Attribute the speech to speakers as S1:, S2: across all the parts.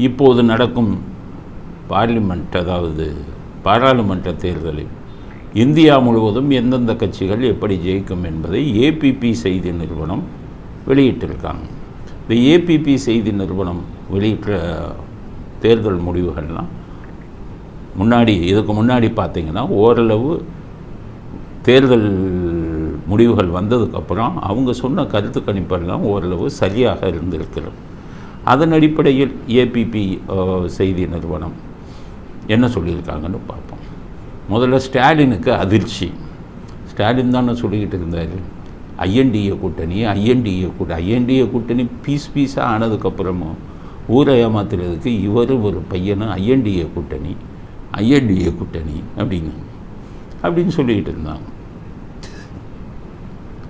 S1: இப்போது நடக்கும் பார்லிமெண்ட் அதாவது பாராளுமன்ற தேர்தலில் இந்தியா முழுவதும் எந்தெந்த கட்சிகள் எப்படி ஜெயிக்கும் என்பதை ஏபிபி செய்தி நிறுவனம் வெளியிட்டிருக்காங்க. இந்த ஏபிபி செய்தி நிறுவனம் வெளியிட்ட தேர்தல் முடிவுகள்லாம் முன்னாடி இதுக்கு முன்னாடி பார்த்தீங்கன்னா ஓரளவு தேர்தல் முடிவுகள் வந்ததுக்கப்புறம் அவங்க சொன்ன கருத்து கணிப்பெல்லாம் ஓரளவு சரியாக இருந்திருக்கிறது. அதன் அடிப்படையில் ஏபிபி செய்தி நிறுவனம் என்ன சொல்லியிருக்காங்கன்னு பார்ப்போம். முதல்ல ஸ்டாலினுக்கு அதிர்ச்சி. ஸ்டாலின் தானே சொல்லிக்கிட்டு இருந்தார். ஐஎன்டிஏ கூட்டணி ஐஎன்டிஏ கூட்டணி ஐஎன்டிஏ கூட்டணி பீஸ் பீஸாக ஆனதுக்கப்புறமும் ஊரை ஏமாத்துறதுக்கு இவர் ஒரு பையனும் ஐஎன்டிஏ கூட்டணி ஐஎன்டிஏ கூட்டணி அப்படிங்க அப்படின்னு சொல்லிக்கிட்டு இருந்தாங்க.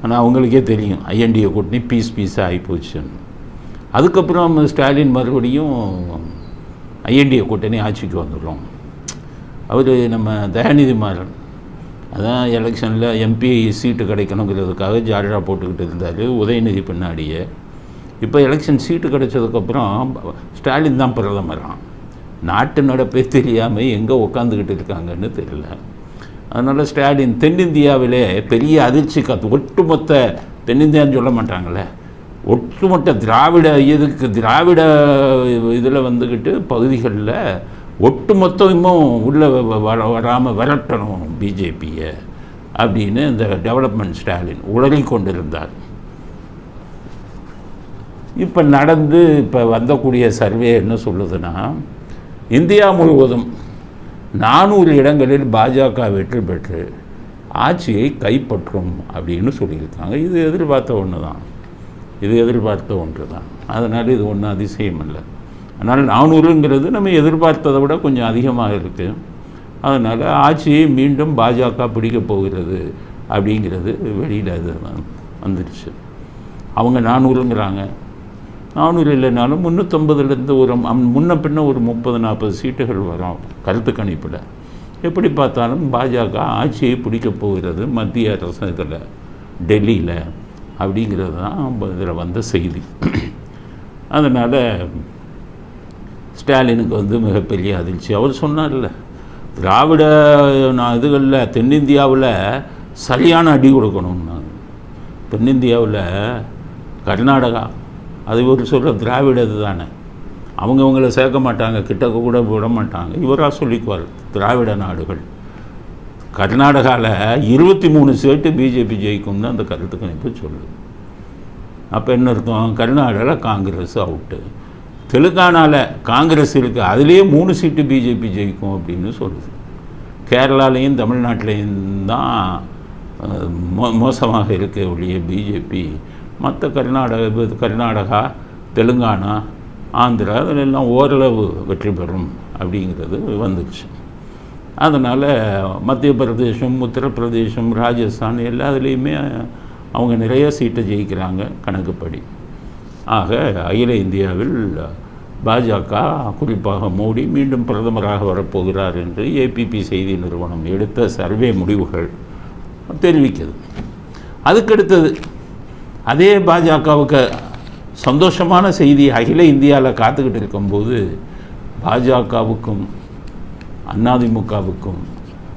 S1: ஆனால் அவங்களுக்கே தெரியும் ஐஎன்டிஏ கூட்டணி பீஸ் பீஸாக ஆகிப்போச்சுன்னு அதுக்கப்புறம் ஸ்டாலின் மறுபடியும் ஐஎன்டிஏ கூட்டணி ஆட்சிக்கு வந்துடும் அவர் நம்ம தயாநிதி மாறன். அதான் எலெக்ஷனில் எம்பி சீட்டு கிடைக்கணுங்கிறதுக்காக ஜாலியாக போட்டுக்கிட்டு இருந்தார் உதயநிதி பின்னாடியே. இப்போ எலெக்ஷன் சீட்டு கிடைச்சதுக்கப்புறம் ஸ்டாலின் தான் பிரதமரான் நாட்டு நடப்பே தெரியாமல் எங்கே உட்காந்துக்கிட்டு இருக்காங்கன்னு தெரியல. அதனால் ஸ்டாலின் தென்னிந்தியாவிலே பெரிய அதிர்ச்சி காத்து ஒட்டுமொத்த தென்னிந்தியான்னு சொல்ல மாட்டாங்களே. ஒட்டுமொத்த திராவிட இதுக்கு திராவிட இதில் வந்துக்கிட்டு பகுதிகளில் ஒட்டுமொத்தமும் உள்ளே வர வராமல் விரட்டணும் பிஜேபியை அப்படின்னு இந்த டெவலப்மெண்ட் ஸ்டாலின் உளறி கொண்டிருந்தார். இப்போ நடந்து இப்போ வந்தக்கூடிய சர்வே என்ன சொல்லுதுன்னா இந்தியா முழுவதும் நானூறு இடங்களில் பாஜக வெற்றி பெற்று ஆட்சியை கைப்பற்றும் அப்படின்னு சொல்லியிருக்காங்க. இது எதிர்பார்த்த ஒன்று தான். இது எதிர்பார்த்த ஒன்று தான் அதனால் இது ஒன்றும் அதிசயம் இல்லை அதனால் நானூறுங்கிறது நம்ம எதிர்பார்த்ததை விட கொஞ்சம் அதிகமாக இருக்குது அதனால் ஆட்சியை மீண்டும் பாஜக பிடிக்கப் போகிறது அப்படிங்கிறது வெளியில் அது வந்துடுச்சு அவங்க நானூறுங்கிறாங்க. நானூறு இல்லைனாலும் முந்நூற்றம்பதுலேருந்து ஒரு முன்ன பின்ன ஒரு முப்பது நாற்பது சீட்டுகள் வரும் கருத்து கணிப்பில். எப்படி பார்த்தாலும் பாஜக ஆட்சியை பிடிக்கப் போகிறது மத்திய அரசு இதில் டெல்லியில். அப்படிங்கிறது தான் இதில் வந்த செய்தி. அதனால் ஸ்டாலினுக்கு வந்து மிகப்பெரிய அதிர்ச்சி. அவர் சொன்னார்ல திராவிட இதுகளில் தென்னிந்தியாவில் சரியான அடி கொடுக்கணும்னாங்க. தென்னிந்தியாவில் கர்நாடகா அது ஒரு சொல்ல திராவிட இது தானே. அவங்கவுங்கள சேர்க்க மாட்டாங்க கிட்டக்க கூட விட மாட்டாங்க. இவராக சொல்லிக்குவார் திராவிட நாடுகள். கர்நாடகாவில் இருபத்தி மூணு சீட்டு பிஜேபி ஜெயிக்கும்னு அந்த கருத்து கணிப்பு சொல்லுது அப்போ என்ன இருக்கும்? கர்நாடகாவில் காங்கிரஸ் அவுட்டு. தெலுங்கானாவில் காங்கிரஸ் இருக்குது அதுலேயே மூணு சீட்டு பிஜேபி ஜெயிக்கும் அப்படின்னு சொல்லுது. கேரளாலேயும் தமிழ்நாட்டிலையும் தான் மோ மோசமாக இருக்க ஒழிய பிஜேபி மற்ற கர்நாடக கர்நாடகா தெலுங்கானா ஆந்திரா அதிலெல்லாம் ஓரளவு வெற்றி பெறும் அப்படிங்கிறது வந்துடுச்சு அதனால் மத்திய பிரதேசம் உத்தரப்பிரதேசம் ராஜஸ்தான் எல்லாத்துலேயுமே அவங்க நிறைய சீட்டை ஜெயிக்கிறாங்க கணக்குப்படி. ஆக அகில இந்தியாவில் பாஜக குறிப்பாக மோடி மீண்டும் பிரதமராக வரப்போகிறார் என்று ஏபிபி செய்தி நிறுவனம் எடுத்த சர்வே முடிவுகள் தெரிவிக்கிறது அதுக்கடுத்தது அதே பாஜகவுக்கு சந்தோஷமான செய்தி அகில இந்தியாவில் காத்துக்கிட்டு இருக்கும்போது பாஜகவுக்கும் அதிமுகவுக்கும்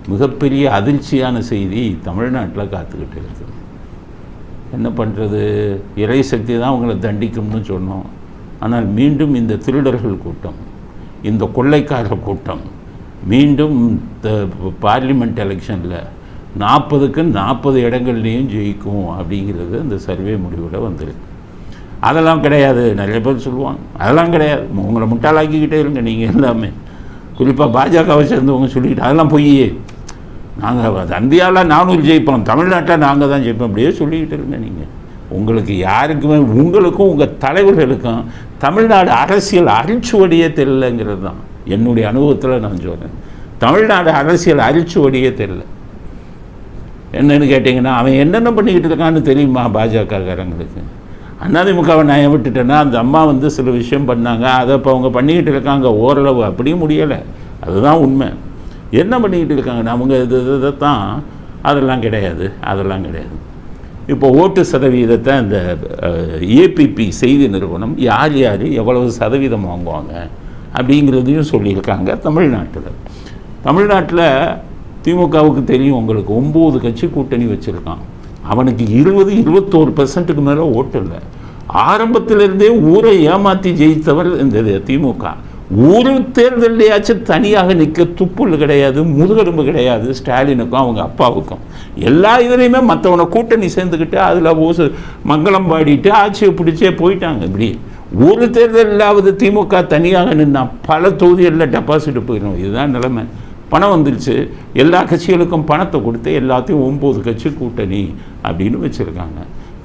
S1: மிகப்பெரிய அதிர்ச்சியான செய்தி தமிழ்நாட்டில் காத்துக்கிட்டு இருக்குது என்ன பண்ணுறது இறை சக்தி தான் அவங்களை தண்டிக்கும்னு சொன்னோம். ஆனால் மீண்டும் இந்த திருடர்கள் கூட்டம் இந்த கொள்ளைக்கார கூட்டம் மீண்டும் இந்த பார்லிமெண்ட் எலெக்ஷனில் நாற்பதுக்கு நாற்பது இடங்கள்லேயும் ஜெயிக்கும் அப்படிங்கிறது இந்த சர்வே முடிவில் வந்திருக்கு. அதெல்லாம் கிடையாது. நிறைய பேர் சொல்லுவாங்க. அதெல்லாம் கிடையாது. உங்களை முட்டாளாக்கிக்கிட்டே இருங்க. நீங்கள் எல்லாமே. குறிப்பாக பாஜகவை சேர்ந்தவங்க சொல்லிக்கிட்டு அதெல்லாம் பொய். நாங்கள் இந்தியாவில் நானூறு ஜெயிப்போம் தமிழ்நாட்டில் நாங்கள் தான் ஜெயிப்போம் அப்படியே சொல்லிக்கிட்டு இருங்க நீங்கள் உங்களுக்கு யாருக்குமே உங்களுக்கும் உங்கள் தலைவர்களுக்கும் தமிழ்நாடு அரசியல் அரிச்சுவடியே தெரியலங்கிறது தான். என்னுடைய அனுபவத்தில் நான் சொல்கிறேன் தமிழ்நாடு அரசியல் அரிச்சுவடியே தெரியல. என்னென்னு கேட்டிங்கன்னா அவன் என்னென்ன பண்ணிக்கிட்டு இருக்கான்னு தெரியுமா பாஜகக்காரங்களுக்கு அதிமுகவை நான் விட்டுட்டேன்னா அந்த அம்மா வந்து சில விஷயம் பண்ணாங்க. அதை இப்போ அவங்க பண்ணிக்கிட்டு இருக்காங்க. ஓரளவு அப்படியும் முடியலை. அதுதான் உண்மை. என்ன பண்ணிக்கிட்டு இருக்காங்க? அவங்க இது இதை தான் அதெல்லாம் கிடையாது. அதெல்லாம் கிடையாது. இப்போ ஓட்டு சதவீதத்தை அந்த ஏபிபி செய்தி நிறுவனம் யார் யார் எவ்வளவு சதவீதம் வாங்குவாங்க அப்படிங்கிறதையும் சொல்லியிருக்காங்க தமிழ்நாட்டில். தமிழ்நாட்டில் திமுகவுக்கு தெரியும் உங்களுக்கு ஒம்பது கட்சி கூட்டணி வச்சுருக்கான். அவனுக்கு இருபது இருபத்தோரு பெர்சன்ட்டுக்கு மேலே ஓட்டு இல்லை. ஆரம்பத்திலிருந்தே ஊரை ஏமாற்றி ஜெயித்தவர் இந்த திமுக. ஊர் தேர்தலையாச்சும் தனியாக நிற்க துப்புல் கிடையாது முதுகெலும்பு கிடையாது ஸ்டாலினுக்கும் அவங்க அப்பாவுக்கும். எல்லா இதுலேயுமே மற்றவனை கூட்டணி சேர்ந்துக்கிட்டு அதில் ஓசு மங்களம் பாடிட்டு ஆட்சியை பிடிச்சே போயிட்டாங்க இப்படி. ஒரு தேர்தலாவது திமுக தனியாக நின்னால் பல தொகுதிகளில் டெபாசிட் போயிடும். இதுதான் நிலைமை. பணம் வந்துருச்சு எல்லா கட்சிகளுக்கும் பணத்தை கொடுத்து எல்லாத்தையும் ஒம்பது கட்சி கூட்டணி அப்படின்னு வச்சுருக்காங்க.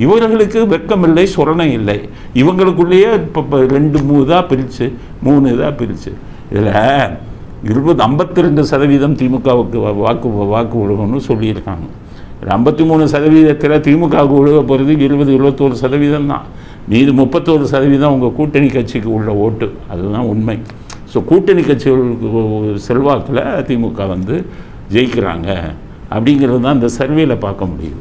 S1: இவர்களுக்கு வெட்கமில்லை சொரணை இல்லை. இவங்களுக்குள்ளேயே இப்போ ரெண்டு மூணு இதாக பிரித்து மூணு இதாக பிரித்து இதில் இருபது ஐம்பத்தி ரெண்டு சதவீதம் திமுகவுக்கு வாக்கு வாக்கு விழுகணும்னு சொல்லியிருக்காங்க. ஐம்பத்தி மூணு சதவீதத்தில் திமுகவுக்கு விழுக போகிறது இருபது இருபத்தோரு சதவீதம் தான் மீது முப்பத்தோரு சதவீதம் உங்கள் கூட்டணி கட்சிக்கு உள்ள ஓட்டு. அதுதான் உண்மை. ஸோ கூட்டணி கட்சிகளுக்கு செல்வாக்கில் திமுக வந்து ஜெயிக்கிறாங்க. அப்படிங்கிறது தான் இந்த சர்வேல பார்க்க முடியுது.